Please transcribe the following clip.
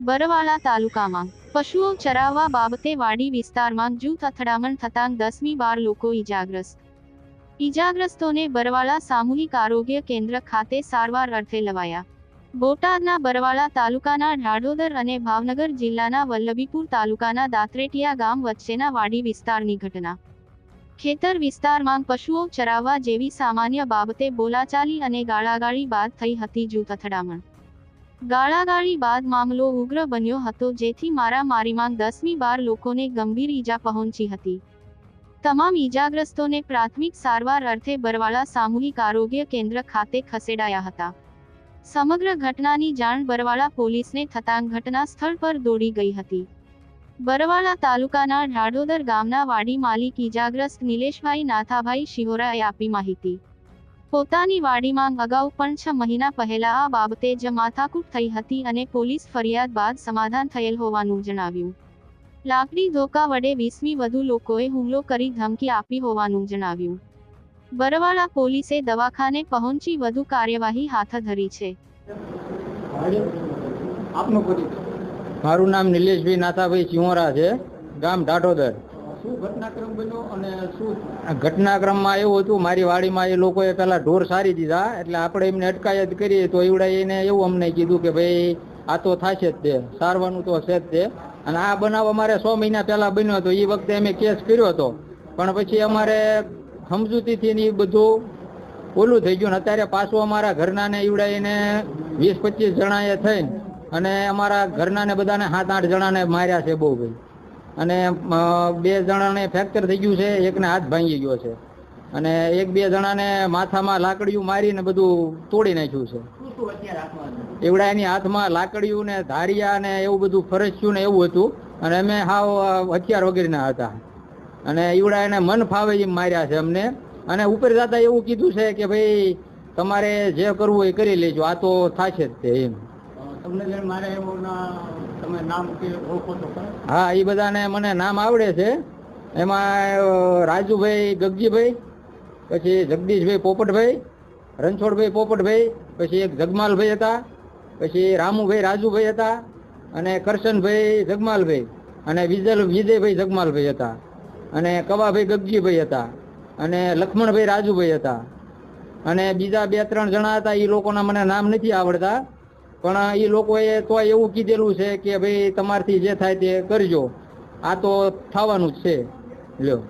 બરવાળા તાલુકામાં પશુઓ ચરાવવા બાબતે વાડી વિસ્તારમાં જૂથ અથડામણ થતાં દસમી બાર લોકો ઈજાગ્રસ્ત. ઈજાગ્રસ્તોને બરવાળા સામૂહિક આરોગ્ય કેન્દ્ર ખાતે સારવાર અર્થે લવાયા. બોટાદના બરવાળા તાલુકાના ઢાઢોદર અને ભાવનગર જિલ્લાના વલ્લભીપુર તાલુકાના દાત્રેટિયા ગામ વચ્ચેના વાડી વિસ્તારની ઘટના. ખેતર વિસ્તારમાં પશુઓ ચરાવવા જેવી સામાન્ય બાબતે બોલાચાલી અને ગાળાગાળી બાદ થઈ હતી જૂથ અથડામણ. ગાળાગાળી બાદ મામલો ઉગ્ર બન્યો હતો જેથી મારામારીમાં દસમી બાર લોકોને ગંભીર ઈજા પહોંચી હતી. તમામ ઈજાગ્રસ્તોને પ્રાથમિક સારવાર અર્થે બરવાળા સામૂહિક આરોગ્ય કેન્દ્ર ખાતે ખસેડાયા હતા. સમગ્ર ઘટનાની જાણ બરવાળા પોલીસને થતાં ઘટના સ્થળ પર દોડી ગઈ હતી. બરવાળા તાલુકાના ઢાડોદર ગામના વાડી માલિક ઈજાગ્રસ્ત નિલેશભાઈ નાથાભાઈ શિહોરાએ આપી માહિતી. પોતાની વાડીમાં અગાઉ પણ છ મહિના પહેલા આ બાબતે જ માથાકૂટ થઈ હતી અને પોલીસ ફરિયાદ બાદ સમાધાન થયેલ હોવાનું જણાવ્યું. લાકડી ધોકા વડે વીસમી વધુ લોકોએ હુમલો કરી ધમકી આપી હોવાનું જણાવ્યું. બરવાળા પોલીસે દવાખાને પહોંચી વધુ કાર્યવાહી હાથ ધરી છે. મારું નામ નિલેશભાઈ નાથાભાઈ ચિહોરા છે, ગામ ઢાઢોદર. ઘટનાક્રમમાં એવું હતું, મારી વાડીમાં એ લોકોએ પેલા ઢોર સારી દીધા, એટલે આપણે એમને અટકાયત કરીએ તો એવડા એને એવું અમને કીધું કે ભાઈ, આ તો થશે જ તે, સારવાનું તો છે જ તે. અને આ બનાવ અમારે સો મહિના પહેલા બન્યો હતો એ વખતે અમે કેસ કર્યો હતો. પણ પછી અમારે સમજૂતીથી એ બધું ઓલું થઈ ગયું ને અત્યારે પાછું અમારા ઘરના ને ઈવડા એને વીસ પચીસ જણાએ થઈને અને અમારા ઘરના ને બધાને સાત આઠ જણાને માર્યા છે બહુ ભાઈ. અને બે જણાને ફ્રેક્ચર થઈ ગયું છે એકને હાથ ભાંગી ગયો છે. અને એક બે જણાને માથામાં લાકડીયું મારીને બધું તોડી નાખ્યું છે? એવડા એની હાથમાં લાકડીયું ને ધારિયા ને એવું બધું ફરસ્યું ને એવું હતું. અને અમે હાવ હથિયાર વગેરેના હતા. અને એવડા એને મન ફાવે એમ માર્યા છે અમને. અને ઉપર જતા એવું કીધું છે કે ભાઈ તમારે જે કરવું એ કરી લેજો. આ તો થશે જ તે એમ. હા એ બધાને મને નામ આવડે છે. એમાં રાજુભાઈ ગગજીભાઈ, પછી જગદીશભાઈ પોપટભાઈ, રણછોડભાઈ પોપટભાઈ, પછી એક જગમાલભાઈ હતા, પછી રામુભાઈ રાજુભાઈ હતા, અને કરશનભાઈ જગમાલભાઈ, અને વિજલ, વિજયભાઈ જગમાલભાઈ હતા, અને કવાભાઈ ગગજીભાઈ હતા, અને લક્ષ્મણભાઈ રાજુભાઈ હતા, અને બીજા બે ત્રણ જણા હતા એ લોકોના મને નામ નથી આવડતા. પણ એ લોકોએ તો એવું કીધેલું છે કે ભાઈ તમારથી જે થાય તે કરજો. આ તો થવાનું જ છે. લ્યો.